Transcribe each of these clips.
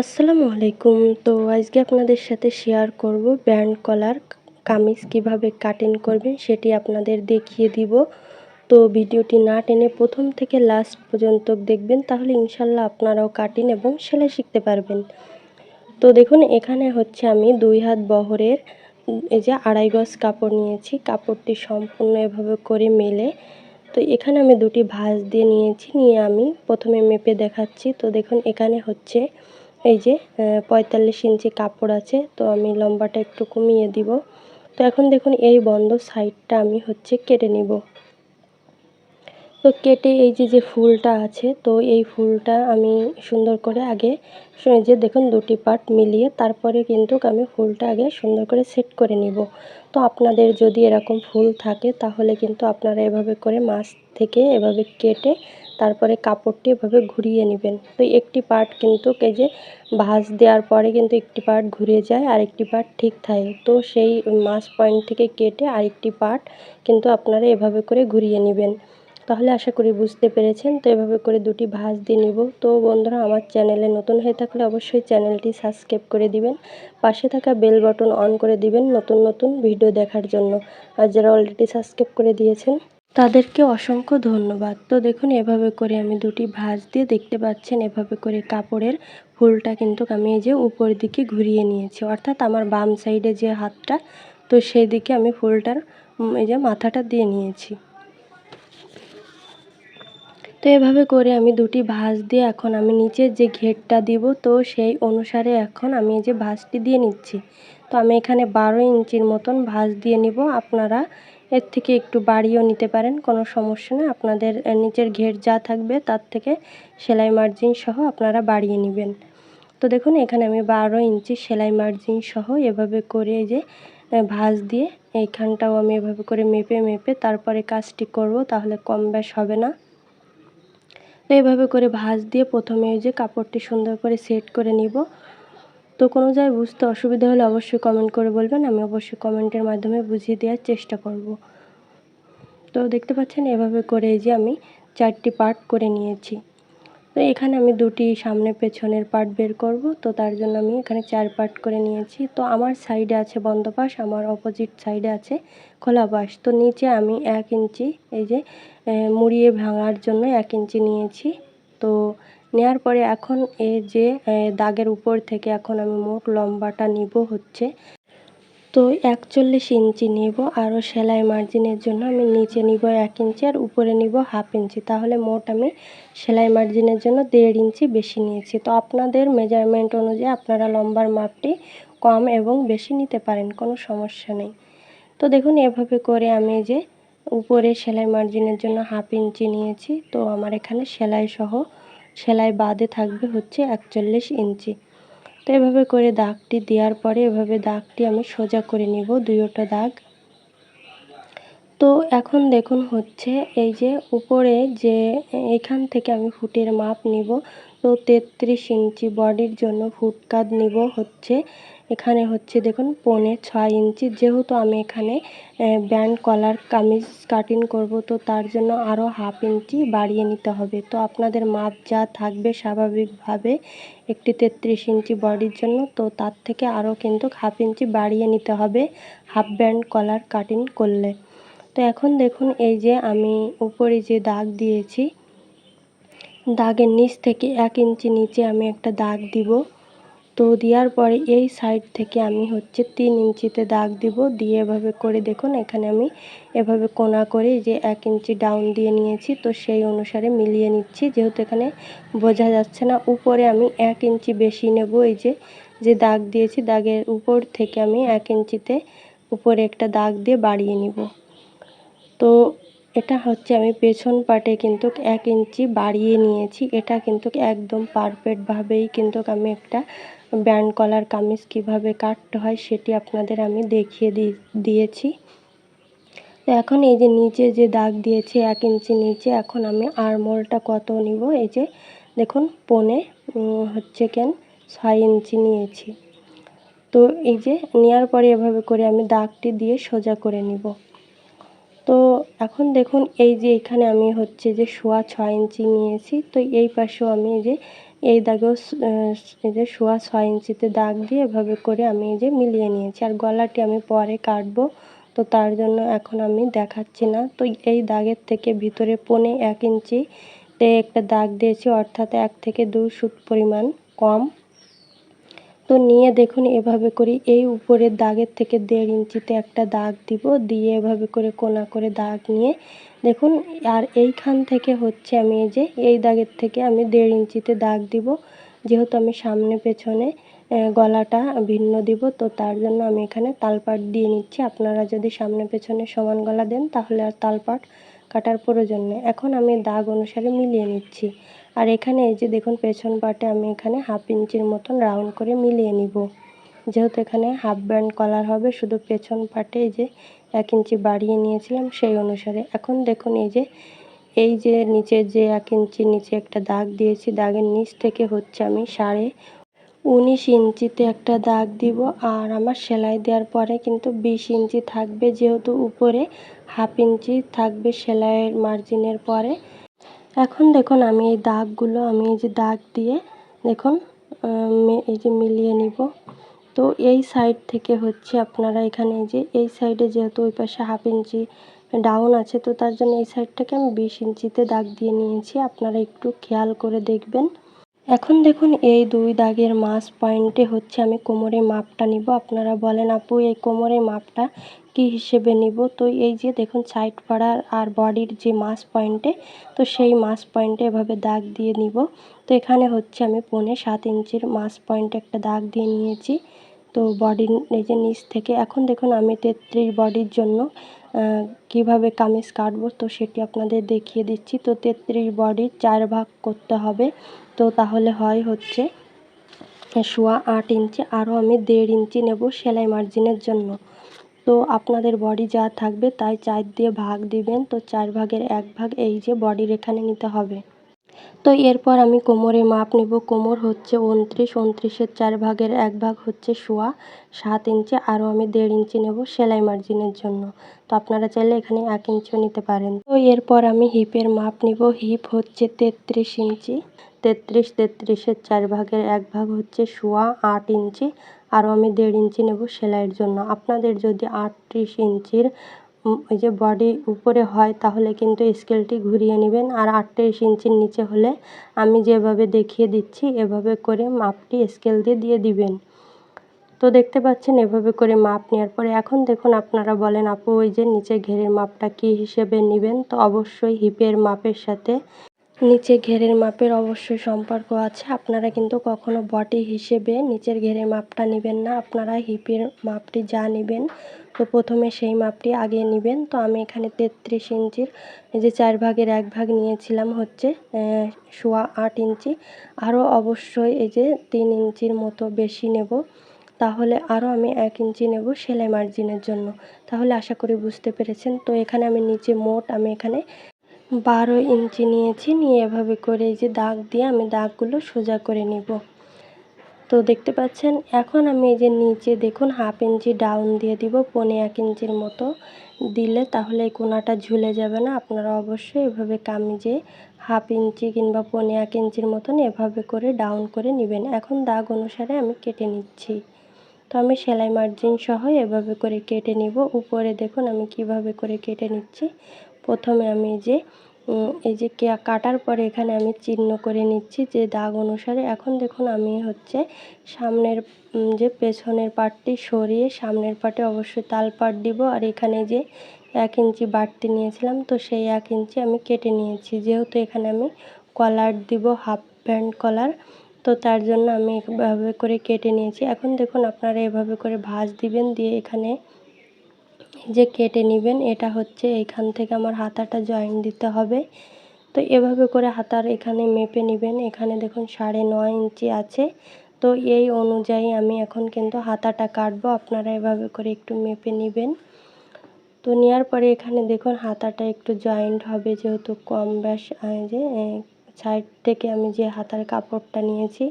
আসসালামু আলাইকুম। তো আজকে আপনাদের সাথে শেয়ার করব ব্যান্ড কলার কামিজ কীভাবে কাটিং করবেন সেটি আপনাদের দেখিয়ে দিব। তো ভিডিওটি না টেনে প্রথম থেকে লাস্ট পর্যন্ত দেখবেন, তাহলে ইনশাল্লাহ আপনারাও কাটিং এবং সেলাই শিখতে পারবেন। তো দেখুন, এখানে হচ্ছে আমি দুই হাত বহরের, এই যে আড়াই গজ কাপড় নিয়েছি। কাপড়টি সম্পূর্ণ এভাবে করে মেলে। তো এখানে আমি দুটি ভাঁজ দিয়ে নিয়েছি, নিয়ে আমি প্রথমে মেপে দেখাচ্ছি। তো দেখুন, এখানে হচ্ছে এই যে পঁয়তাল্লিশ ইঞ্চি কাপড় আছে, তো আমি লম্বাটা একটু কমিয়ে দিব। তো এখন দেখুন, এই বন্ধ সাইডটা আমি হচ্ছে কেটে নিব। তো কেটে এই যে যে ফুলটা আছে, তো এই ফুলটা আমি সুন্দর করে আগে যে দেখুন, দুটি পার্ট মিলিয়ে তারপরে কিন্তু আমি ফুলটা আগে সুন্দর করে সেট করে নিব। তো আপনাদের যদি এরকম ফুল থাকে, তাহলে কিন্তু আপনারা এভাবে করে মাছ থেকে এভাবে কেটে তারপরে কাপড়টি এভাবে ঘুরিয়ে নেবেন। তো একটি পার্ট কিন্তু এই যে ভাঁজ দেওয়ার পরে কিন্তু একটি পার্ট ঘুরে যায় আর একটি পার্ট ঠিক থাকে। তো সেই মাছ পয়েন্ট থেকে কেটে আরেকটি পার্ট কিন্তু আপনারা এভাবে করে ঘুরিয়ে নেবেন। তাহলে আশা করি বুঝতে পেরেছেন। তো এভাবে করে দুটি ভাঁজ দিয়ে নিব। তো বন্ধুরা, আমার চ্যানেলে নতুন হয়ে থাকলে অবশ্যই চ্যানেলটি সাবস্ক্রাইব করে দিবেন। পাশে থাকা বেল বটন অন করে দিবেন নতুন নতুন ভিডিও দেখার জন্য। আর যারা অলরেডি সাবস্ক্রাইব করে দিয়েছেন তাদেরকে অসংখ্য ধন্যবাদ। তো দেখুন, এভাবে করে আমি দুটি ভাঁজ দিয়ে দেখতে পাচ্ছেন, এভাবে করে কাপড়ের ফুলটা কিন্তু আমি এই যে উপর দিকে ঘুরিয়ে নিয়েছি। অর্থাৎ আমার বাম সাইডে যে হাতটা, তো সেই দিকে আমি ফুলটার এই যে মাথাটা দিয়ে নিয়েছি। তো এভাবে করে আমি দুটি ভাঁজ দিয়ে এখন আমি নিচের যে ঘেরটা দিব, তো সেই অনুসারে এখন আমি এই যে ভাঁজটি দিয়ে নিচ্ছি। তো আমি এখানে বারো ইঞ্চির মতন ভাঁজ দিয়ে নিব। আপনারা এর থেকে একটু বাড়িয়েও নিতে পারেন, কোনো সমস্যা নেই। আপনাদের নিচের ঘের যা থাকবে তার থেকে সেলাই মার্জিন সহ আপনারা বাড়িয়ে নেবেন। তো দেখুন, এখানে আমি বারো ইঞ্চি সেলাই মার্জিন সহ এভাবে করে যে ভাঁজ দিয়ে এইখানটাও আমি এভাবে করে মেপে মেপে তারপরে কাজটি করব, তাহলে কম বেশ হবে না। তো এভাবে করে ভাঁজ দিয়ে প্রথমে যে কাপড়টি সুন্দর করে সেট করে নিব। তো কোনো জায়গায় বুঝতে অসুবিধা হলে অবশ্যই কমেন্ট করে বলবেন, আমি অবশ্যই কমেন্টের মাধ্যমে বুঝিয়ে দেওয়ার চেষ্টা করব। তো দেখতে পাচ্ছেন এভাবে করে যে আমি চারটি পার্ট করে নিয়েছি। তো এখানে আমি দুটি সামনে পেছনের পার্ট বের করব, তো তার জন্য আমি এখানে চার পার্ট করে নিয়েছি। তো আমার সাইডে আছে বন্ধ পাশ আমার অপোজিট সাইডে আছে খোলা পাশ তো নিচে আমি এক ইঞ্চি এই যে মুড়িয়ে ভাঙার জন্য এক ইঞ্চি নিয়েছি। তো নেওয়ার পরে এখন এই যে দাগের উপর থেকে এখন আমি মোট লম্বাটা নিব হচ্ছে। তো একচল্লিশ ইঞ্চি নিব, আরও সেলাই মার্জিনের জন্য আমি নিচে নিব এক ইঞ্চি আর উপরে নিব হাফ ইঞ্চি। তাহলে মোট আমি সেলাই মার্জিনের জন্য দেড় ইঞ্চি বেশি নিয়েছি। তো আপনাদের মেজারমেন্ট অনুযায়ী আপনারা লম্বার মাপটি কম এবং বেশি নিতে পারেন, কোনো সমস্যা নেই। তো দেখুন, এভাবে করে আমি যে উপরে সেলাই মার্জিনের জন্য হাফ ইঞ্চি নিয়েছি। তো আমার এখানে সেলাই সহ সেলাই বাদে থাকবে হচ্ছে একচল্লিশ ইঞ্চি। তো এভাবে করে দাগটি দেওয়ার পরে এভাবে দাগটি আমি সোজা করে নিব দুইটা দাগ। তো এখন দেখুন হচ্ছে এই যে উপরে যে এখান থেকে আমি ফুটের মাপ নিব। তো তেত্রিশ ইঞ্চি বডির জন্য ফুট নিব হচ্ছে এখানে হচ্ছে দেখুন, পৌনে ছয় ইঞ্চি। যেহেতু আমি এখানে ব্যান্ড, কলার, কামিজ কাটিং করব, তো তার জন্য আরও হাফ ইঞ্চি বাড়িয়ে নিতে হবে। তো আপনাদের মাপ যা থাকবে স্বাভাবিকভাবে একটি তেত্রিশ ইঞ্চি বডির জন্য, তো তার থেকে আরও কিন্তু হাফ ইঞ্চি বাড়িয়ে নিতে হবে, হাফ ব্যান্ড, কলার কাটিং করলে। তো এখন দেখুন, এই যে আমি উপরে যে দাগ দিয়েছি, দাগের নিচ থেকে এক ইঞ্চি নিচে আমি একটা দাগ দিব। তো দেওয়ার পরে এই সাইড থেকে আমি হচ্ছে তিন ইঞ্চিতে দাগ দিব। দিয়ে এভাবে করে দেখুন, এখানে আমি এভাবে কোনা করে যে এক ইঞ্চি ডাউন দিয়ে নিয়েছি, তো সেই অনুসারে মিলিয়ে নিচ্ছি। যেহেতু এখানে বোঝা যাচ্ছে না, উপরে আমি এক ইঞ্চি বেশি নেব। এই যে যে দাগ দিয়েছি, দাগের উপর থেকে আমি এক ইঞ্চিতে উপরে একটা দাগ দিয়ে বাড়িয়ে নিব। তো এটা হচ্ছে আমি পেছন পাটে কিন্তু এক ইঞ্চি বাড়িয়ে নিয়েছি। এটা কিন্তু একদম পারফেক্টভাবেই কিন্তু আমি একটা ব্যান্ড কলার কামিজ কীভাবে কাটতে হয় সেটি আপনাদের আমি দেখিয়ে দিয়েছি। তো এখন এই যে নিচে যে দাগ দিয়েছে এক ইঞ্চি নিচে, এখন আমি আরমোলটা কত নিব? এই যে দেখুন, পনে হচ্ছে কেন, ছয় ইঞ্চি নিয়েছি। তো এই যে নেওয়ার পরে এভাবে করে আমি দাগটি দিয়ে সোজা করে নিব। তো এখন দেখুন, এই যে এখানে আমি হচ্ছে যে শোয়া ছয় ইঞ্চি নিয়েছি। তো এই পাশেও আমি যে, এই দাগেও এই যে শোয়া ছয় ইঞ্চিতে দাগ দিয়ে এভাবে করে আমি এই যে মিলিয়ে নিয়েছি। আর গলাটি আমি পরে কাটবো, তো তার জন্য এখন আমি দেখাচ্ছি না। তো এই দাগের থেকে ভিতরে পনে এক ইঞ্চি তে একটা দাগ দিয়েছি, অর্থাৎ এক থেকে দু সুত পরিমাণ কম। তো নিয়ে দেখুন, এভাবে করি। এই উপরের দাগের থেকে দেড় ইঞ্চিতে একটা দাগ দিব, দিয়ে এভাবে করে কোনা করে দাগ নিয়ে দেখুন, আর এইখান থেকে হচ্ছে আমি এই যে, এই দাগের থেকে আমি দেড় ইঞ্চিতে দাগ দিব। যেহেতু আমি সামনে পেছনে গলাটা ভিন্ন দিব, তো তার জন্য আমি এখানে তালপাট দিয়ে নিচ্ছি। আপনারা যদি সামনে পেছনে সমান গলা দেন, তাহলে আর তালপাট কাটার প্রয়োজন নেই। এখন আমি দাগ অনুসারে মিলিয়ে নিচ্ছি। আর এখানে এই যে দেখুন, পেছন পাটে আমি এখানে হাফ ইঞ্চির মতন রাউন্ড করে মিলিয়ে নিব। যেহেতু এখানে হাফ ব্যান্ড কলার হবে, শুধু পেছন পাটে যে এক ইঞ্চি বাড়িয়ে নিয়েছিলাম সেই অনুসারে। এখন দেখুন এই যে এই যে নিচে যে এক ইঞ্চি নিচে একটা দাগ দিয়েছি, দাগের নিচ থেকে হচ্ছে আমি সাড়ে উনিশ ইঞ্চিতে একটা দাগ দিব। আর আমার সেলাই দেওয়ার পরে কিন্তু বিশ ইঞ্চি থাকবে, যেহেতু উপরে হাফ ইঞ্চি থাকবে সেলাইয়ের মার্জিনের পরে। এখন দেখুন আমি এই দাগগুলো, আমি এই যে দাগ দিয়ে দেখুন এই যে মিলিয়ে নিব। তো এই সাইড থেকে হচ্ছে আপনারা এখানে যে, এই সাইডে যেহেতু ওই পাশে হাফ ইঞ্চি ডাউন আছে, তো তার জন্য এই সাইডটাকে আমি বিশ ইঞ্চিতে দাগ দিয়ে নিয়েছি। আপনারা একটু খেয়াল করে দেখবেন। এখন দেখুন, এই দুই দাগের মাছ পয়েন্টে হচ্ছে আমি কোমরের মাপটা নিব। আপনারা বলেন, আপু, এই কোমরের মাপটা কি হিসেবে নিব? তো এই যে দেখুন, সাইড পাড়ার আর বডির যে মাস পয়েন্টে, তো সেই মাস পয়েন্টে এভাবে দাগ দিয়ে নিব। তো এখানে হচ্ছে আমি পৌনে সাত ইঞ্চির মাস পয়েন্টে একটা দাগ দিয়ে নিয়েছি। তো বডির এই যে নিচ থেকে, এখন দেখুন, আমি তেত্রিশ বডির জন্য কীভাবে কামিজ কাটবো, তো সেটি আপনাদের দেখিয়ে দিচ্ছি। তো তেত্রিশ বডির চার ভাগ করতে হবে। তো তাহলে হয় হচ্ছে, সোয়া আট ইঞ্চি আরও আমি দেড় ইঞ্চি নেব সেলাই মার্জিনের জন্য। তো আপনাদের বডি যা থাকবে তাই চার দিয়ে ভাগ দিবেন, তো চার ভাগের এক ভাগ এই যে বডির এখানে নিতে হবে। তো এরপর আমি কোমরে মাপ নেব, কোমর হচ্ছে উনত্রিশ, উনত্রিশের চার ভাগের এক ভাগ হচ্ছে সোয়া সাত ইঞ্চি আরও আমি দেড় ইঞ্চি নেব সেলাই মার্জিনের জন্য। তো আপনারা চাইলে এখানে এক ইঞ্চিও নিতে পারেন। তো এরপর আমি হিপের মাপ নিব হিপ হচ্ছে তেত্রিশ ইঞ্চি তেত্রিশ, তেত্রিশের চার ভাগের এক ভাগ হচ্ছে সোয়া, আট ইঞ্চি। আরও আমি দেড় ইঞ্চি নেব সেলাইয়ের জন্য। আপনাদের যদি আটত্রিশ ইঞ্চির ওই যে বডি উপরে হয়, তাহলে কিন্তু স্কেলটি ঘুরিয়ে নেবেন। আর আটত্রিশ ইঞ্চির নিচে হলে আমি যেভাবে দেখিয়ে দিচ্ছি, এভাবে করে মাপটি স্কেল দিয়ে দিয়ে দিবেন। তো দেখতে পাচ্ছেন, এভাবে করে মাপ নেওয়ার পরে এখন দেখুন আপনারা বলেন, আপু, ওই যে নিচে ঘেরের মাপটা কী হিসেবে নেবেন? তো অবশ্যই হিপের মাপের সাথে নিচে ঘেরের মাপের অবশ্যই সম্পর্ক আছে। আপনারা কিন্তু কখনো বটি হিসেবে নিচের ঘেরের মাপটা নেবেন না। আপনারা হিপের মাপটি যা নেবেন, তো প্রথমে সেই মাপটি আগে নেবেন। তো আমি এখানে তেত্রিশ ইঞ্চির, এই যে চার ভাগের এক ভাগ নিয়েছিলাম হচ্ছে সোয়া আট ইঞ্চি। আরও অবশ্যই এই যে তিন ইঞ্চির মতো বেশি নেব। তাহলে আরও আমি এক ইঞ্চি নেব সেলাই মার্জিনের জন্য। তাহলে আশা করি বুঝতে পেরেছেন। তো এখানে আমি নিচে মোট আমি এখানে বারো ইঞ্চি নিয়েছি, নিয়ে এভাবে করে এই যে দাগ দিয়ে আমি দাগগুলো সোজা করে নিব। তো দেখতে পাচ্ছেন, এখন আমি এই যে নিচে দেখুন হাফ ইঞ্চি ডাউন দিয়ে দিব, পনে এক ইঞ্চির মতো দিলে তাহলে এই কোনাটা ঝুলে যাবে না। আপনারা অবশ্যই এভাবে কামিজে হাফ ইঞ্চি কিংবা পনে এক ইঞ্চির মতন এভাবে করে ডাউন করে নেবেন। এখন দাগ অনুসারে আমি কেটে নিচ্ছি। তো আমি সেলাই মার্জিন সহ এভাবে করে কেটে নিব। উপরে দেখুন আমি কীভাবে করে কেটে নিচ্ছি। প্রথমে আমি যে এই যে কে- কাটার পরে এখানে আমি চিহ্ন করে নিচ্ছি যে দাগ অনুসারে। এখন দেখুন আমি হচ্ছে সামনের যে পেছনের পাটটি সরিয়ে সামনের পাটে অবশ্যই তাল পাট দিব। আর এখানে যে এক ইঞ্চি বাড়তি নিয়েছিলাম, তো সেই এক ইঞ্চি আমি কেটে নিয়েছি। যেহেতু এখানে আমি কলার দিব, হাফ প্যান্ট কলার, তো তার জন্য আমি এভাবে করে কেটে নিয়েছি। এখন দেখুন আপনারা এভাবে করে ভাঁজ দিবেন, দিয়ে এখানে যে কেটে নেবেন, এটা হচ্ছে এইখান থেকে আমার হাতাটা জয়েন দিতে হবে। তো এভাবে করে হাতার এখানে মেপে নেবেন। এখানে দেখুন সাড়ে নয় ইঞ্চি আছে। তো এই অনুযায়ী আমি এখন কিন্তু হাতাটা কাটবো। আপনারা এভাবে করে একটু মেপে নেবেন। তো নেওয়ার পরে এখানে দেখুন হাতাটা একটু জয়েন্ট হবে যেহেতু কম ব্যাস যে সাইড থেকে আমি যে হাতার কাপড়টা নিয়েছি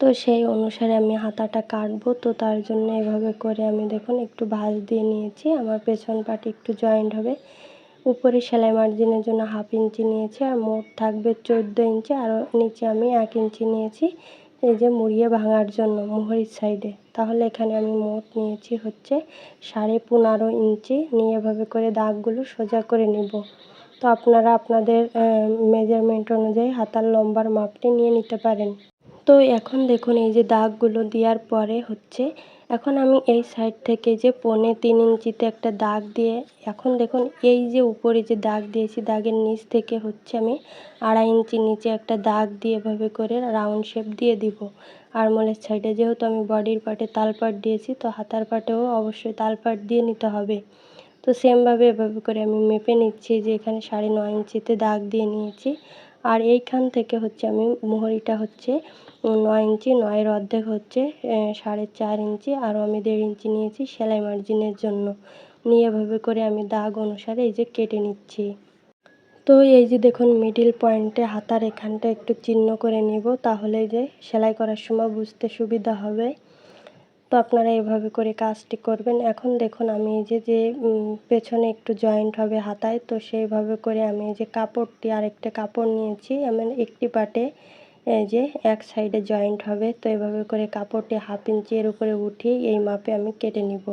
তো সেই অনুসারে আমি হাতাটা কাটবো। তো তার জন্য এভাবে করে আমি দেখুন একটু ভাঁজ দিয়ে নিয়েছি। আমার পেছন পাটি একটু জয়েন্ট হবে। উপরে সেলাই মার্জিনের জন্য হাফ ইঞ্চি নিয়েছি আর মোট থাকবে চোদ্দ ইঞ্চি আর নিচে আমি এক ইঞ্চি নিয়েছি। এই যে মুড়িয়ে ভাঙার জন্য মোহরির সাইডে তাহলে এখানে আমি মোট নিয়েছি হচ্ছে সাড়ে পনেরো ইঞ্চি নিয়ে এভাবে করে দাগগুলো সোজা করে নিব। তো আপনারা আপনাদের মেজারমেন্ট অনুযায়ী হাতার লম্বার মাপটি নিয়ে নিতে পারেন। তো এখন দেখুন, এই যে দাগগুলো দেওয়ার পরে হচ্ছে, এখন আমি এই সাইড থেকে যে পৌনে তিন ইঞ্চিতে একটা দাগ দিয়ে, এখন দেখুন, এই যে উপরে যে দাগ দিয়েছি, দাগের নিচ থেকে হচ্ছে আমি আড়াই ইঞ্চি নিচে একটা দাগ দিয়ে এভাবে করে রাউন্ড শেপ দিয়ে দিব। আরমোলের সাইডে যেহেতু আমি বডির পার্টে তালপাট দিয়েছি, তো হাতার পাটেও অবশ্যই তালপাট দিয়ে নিতে হবে। তো সেমভাবে এভাবে করে আমি মেপে নিচ্ছি যে এখানে সাড়ে নয় ইঞ্চিতে দাগ দিয়ে নিয়েছি। আর এইখান থেকে হচ্ছে আমি মোহরিটা হচ্ছে নয় ইঞ্চি, নয়ের অর্ধেক হচ্ছে সাড়ে চার ইঞ্চি, আরও আমি দেড় ইঞ্চি নিয়েছি সেলাই মার্জিনের জন্য। নিয়ে এভাবে করে আমি দাগ অনুসারে এই যে কেটে নিচ্ছি। তো এই যে দেখুন মিডিল পয়েন্টে হাতার এখানটা একটু চিহ্ন করে নিব, তাহলে যে সেলাই করার সময় বুঝতে সুবিধা হবে। তো আপনারা এভাবে করে কাজটি করবেন। এখন দেখুন, আমি এই যে যে পেছনে একটু জয়েন্ট হবে হাতায়, তো সেইভাবে করে আমি এই যে কাপড়টি আরেকটা কাপড় নিয়েছি। আমি একটি পাটে এই যে এক সাইডে জয়েন্ট হবে, তো এভাবে করে কাপড়টি হাফ ইঞ্চি এর উপরে উঠিয়ে এই মাপে আমি কেটে নিব।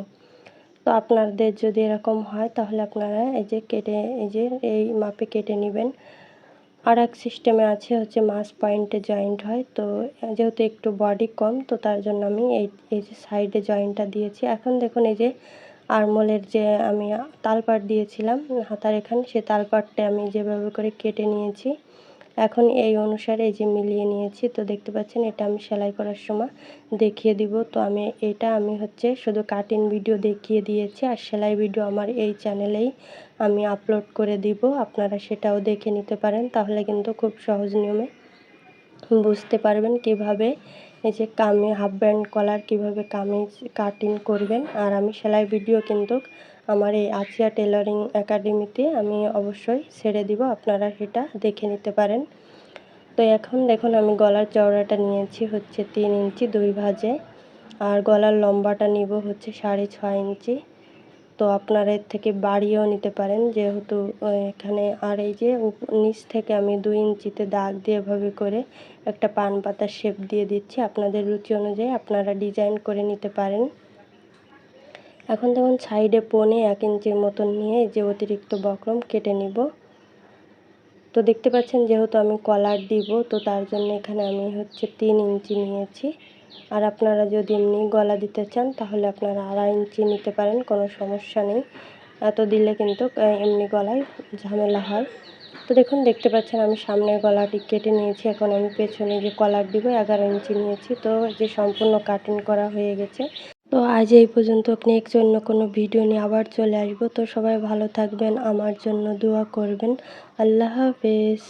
তো আপনাদের যদি এরকম হয়, তাহলে আপনারা এই যে কেটে, এই যে, এই মাপে কেটে নেবেন। আর এক সিস্টেমে আছে হচ্ছে মাস পয়েন্টে জয়েন্ট হয়। তো যেহেতু একটু বডি কম, তো তার জন্য আমি এই এই যে সাইডে জয়েন্টটা দিয়েছি। এখন দেখুন এই যে আরমোলের যে আমি তালপাট দিয়েছিলাম, হাতার এখানে, সে তালপাটটা আমি যেভাবে করে কেটে নিয়েছি এখন এই অনুসারে এই যে মিলিয়ে নিয়েছি, তো দেখতে পাচ্ছেন এটা আমি সেলাই করার সময় দেখিয়ে দিব। তো আমি এটা আমি হচ্ছে শুধু কাটিং ভিডিও দেখিয়ে দিয়েছি, আর সেলাই ভিডিও আমার এই চ্যানেলেই আমি আপলোড করে দিব। আপনারা সেটাও দেখে নিতে পারেন, তাহলে কিন্তু খুব সহজ নিয়মে বুঝতে পারবেন কীভাবে এই যে কামি হাফ ব্যান্ড কলার কীভাবে কামিজ কাটিং করবেন। আর আমি সেলাই ভিডিও কিন্তু আমার এই আচিয়া টেলারিং একাডেমিতে আমি অবশ্যই ছেড়ে দিব, আপনারা সেটা দেখে নিতে পারেন। তো এখন দেখুন, আমি গলার চওড়াটা নিয়েছি হচ্ছে তিন ইঞ্চি দুই ভাজে, আর গলার লম্বাটা নিব হচ্ছে সাড়ে ছয় ইঞ্চি। তো আপনারা এর থেকে বাড়িয়েও নিতে পারেন, যেহেতু এখানে আর এই যে নিচ থেকে আমি দুই ইঞ্চিতে দাগ দিয়ে এভাবে করে একটা পান পাতার শেপ দিয়ে দিচ্ছি। আপনাদের রুচি অনুযায়ী আপনারা ডিজাইন করে নিতে পারেন। এখন দেখুন সাইডে পনে এক ইঞ্চির মতন নিয়ে যে অতিরিক্ত বক্রম কেটে নিব। তো দেখতে পাচ্ছেন যেহেতু আমি কলার দিব, তো তার জন্য এখানে আমি হচ্ছে তিন ইঞ্চি নিয়েছি। আর আপনারা যদি এমনি গলা দিতে চান, তাহলে আপনারা আড়াই ইঞ্চি নিতে পারেন, কোনো সমস্যা নেই। এত দিলে কিন্তু এমনি গলায় ঝামেলা হয়। তো দেখুন, দেখতে পাচ্ছেন আমি সামনের গলাটি কেটে নিয়েছি। এখন আমি পেছনে যে কলার দিব, এগারো ইঞ্চি নিয়েছি। তো যে সম্পূর্ণ কাটিং করা হয়ে গেছে। তো আজ এই পর্যন্ত নেক্সট অন্য কোনো ভিডিও নিয়ে আবার চলে আসব। তো সবাই ভালো থাকবেন, আমার জন্য দোয়া করবেন। আল্লাহ হাফেজ।